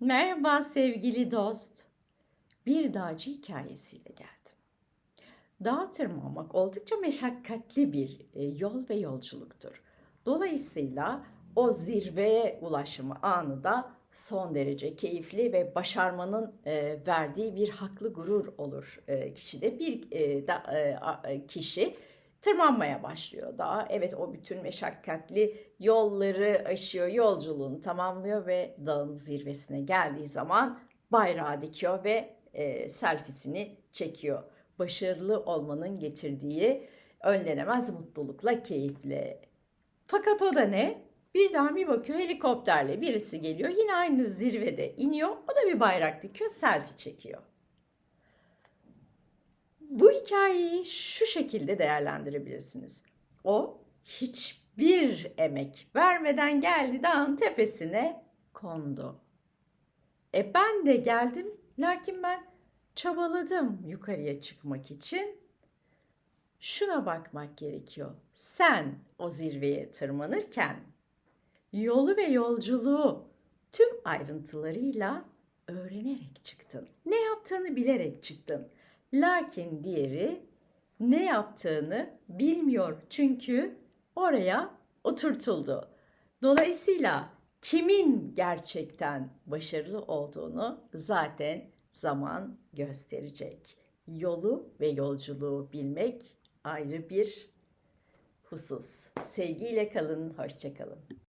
Merhaba sevgili dost. Bir dağcı hikayesiyle geldim. Dağa tırmanmak oldukça meşakkatli bir e, yol ve yolculuktur. Dolayısıyla o zirveye ulaşımı anı da son derece keyifli ve başarmanın e, verdiği bir haklı gurur olur e, kişide. Bir e, kişi tırmanmaya başlıyor dağa. Evet o bütün meşakkatli yolları aşıyor, yolculuğunu tamamlıyor ve dağın zirvesine geldiği zaman bayrağı dikiyor ve e, selfiesini çekiyor. Başarılı olmanın getirdiği önlenemez mutlulukla, keyifle. Fakat o da ne? Birden bir bakıyor helikopterle birisi geliyor. Yine aynı zirvede iniyor. O da bir bayrak dikiyor, selfie çekiyor. Bu hikayeyi şekilde değerlendirebilirsiniz. O hiçbir emek vermeden geldi dağın tepesine kondu. E ben de geldim lakin ben çabaladım yukarıya çıkmak için. Şuna bakmak gerekiyor. Sen o zirveye tırmanırken yolu ve yolculuğu tüm ayrıntılarıyla öğrenerek çıktın. Ne yaptığını bilerek çıktın. Lakin diğeri ne yaptığını bilmiyor çünkü oraya oturtuldu. Dolayısıyla kimin gerçekten başarılı olduğunu zaten zaman gösterecek. Yolu ve yolculuğu bilmek ayrı bir husus. Sevgiyle kalın, hoşça kalın.